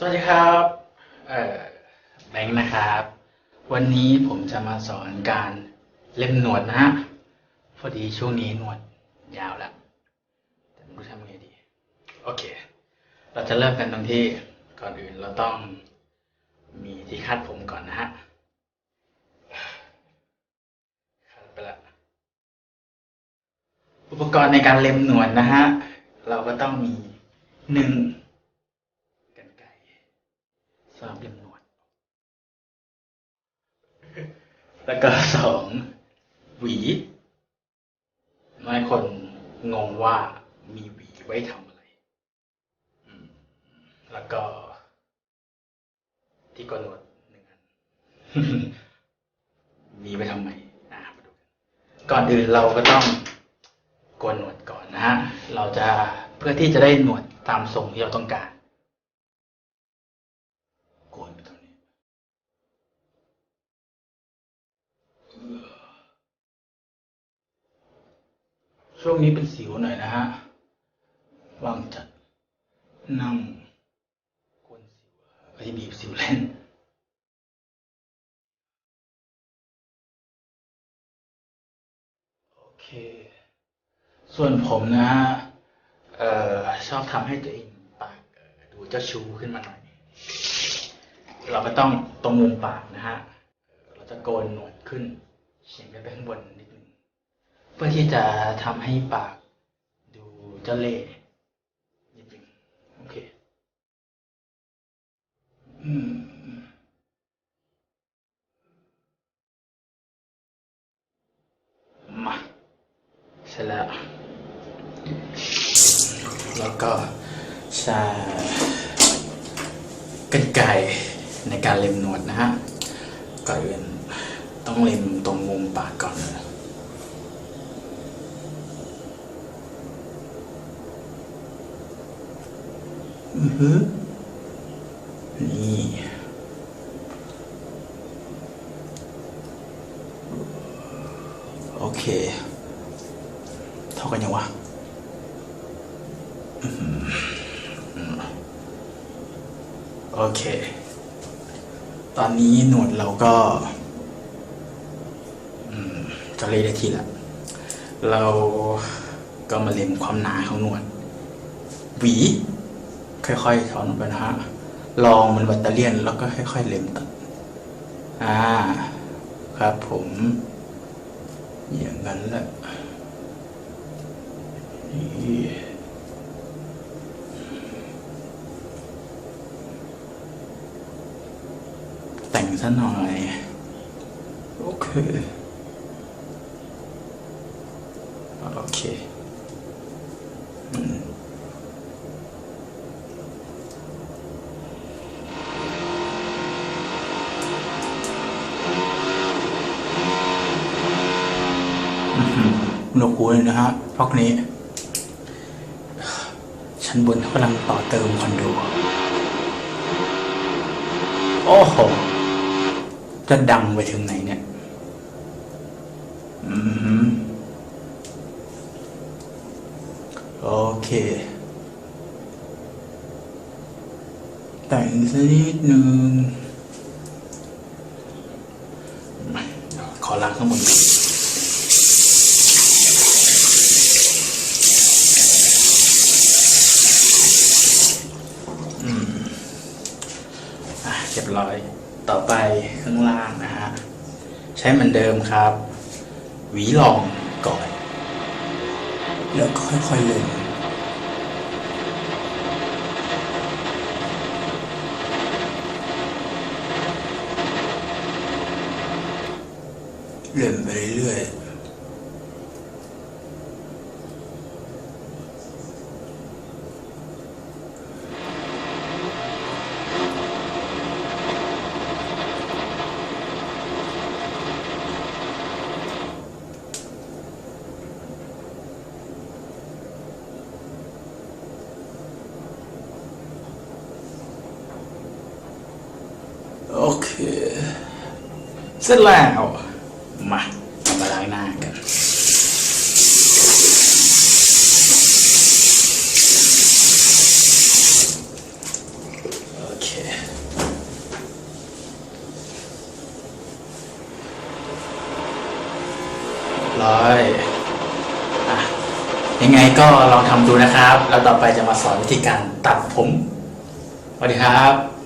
สวัสดีครับเอ่อแบงค์นะครับ วันนี้ผมจะมาสอนการเล็มหนวดนะฮะพอดีช่วงนี้หนวดยาวแล้วแต่ไม่รู้ทำยังไงดีโอเค เราจะเริ่มกันตรงที่ก่อนอื่นเราต้องมีที่คาดผมก่อนนะฮะคาดไปละอุปกรณ์ในการเล็มหนวดนะฮะเราก็ต้องมีหนึ่งกันไกรสำหรับเล็มหนวด แล้วก็สองหวีน้อยคน งงว่ามีหวีไว้ทำอะไร อืม แล้วก็ ที่โกนหนวดหนึ่งอัน มีไว้ทำไมอะมาดูกันก่อนอื่นเราก็ต้องโกนหนวดก่อนนะฮะ เราจะเพื่อที่จะได้หนวดตามทรงที่เราต้องการ โกนไปตรงนี้ ช่วงนี้เป็นสิวหน่อยนะฮะวางจัดนั่งโกนสิวไอ้บีบสิวเล่นโอเค ส่วนผมนะฮะเอ่อชอบทำให้ตัวเองปากดูเจ้าชู้ขึ้นมาหน่อย เราก็ต้องตรงมุมปากนะฮะ เราจะโกนหนวดขึ้นเฉียงไปข้างบนนิดนึง เพื่อที่จะทำให้ปากดูเจ้าเล่ห์นิดนึงโอเคอืมมาเสร็จแล้ว แล้วก็ใช้กันไกในการเล็มหนวดนะฮะก่อนอื่นต้องเล็มตรงมุมปากก่อนเล อือฮึนี่โอเค เท่ากันยังวะโอเค ตอนนี้หนวดเราก็จะเลยได้ทีละ เราก็มาเล็มความหนาของหนวด หวี ค่อยๆถอนออกไปนะฮะลองมันแบตเตอเลียนแล้วก็ค่อย ๆเล็มตัดอ่า ครับผมอย่างนั้นแหละนี่แต่งซะหน่อย โอเค โอเค หนวกหูเลยนะฮะพวกนี้ ชั้นบนกำลังต่อเติมคอนโด โอ้โห จะดังไปถึงไหนเนี่ย อือหือโอเคแต่งสักนิดนึงขอล้างข้างบนก่อน อะ เรียบร้อย ต่อไปข้างล่างนะฮะ ใช้เหมือนเดิมครับ หวีลองก่อน แล้วก็ค่อยๆเล็มเล็มไปเรื่อยๆ โอเค เสร็จแล้ว มาทำอะไรหน้ากัน โอเค ร้อยอยังไงก็ลองทำดูนะครับ แล้วต่อไปจะมาสอนวิธีการตัดผมสวัสดีครับ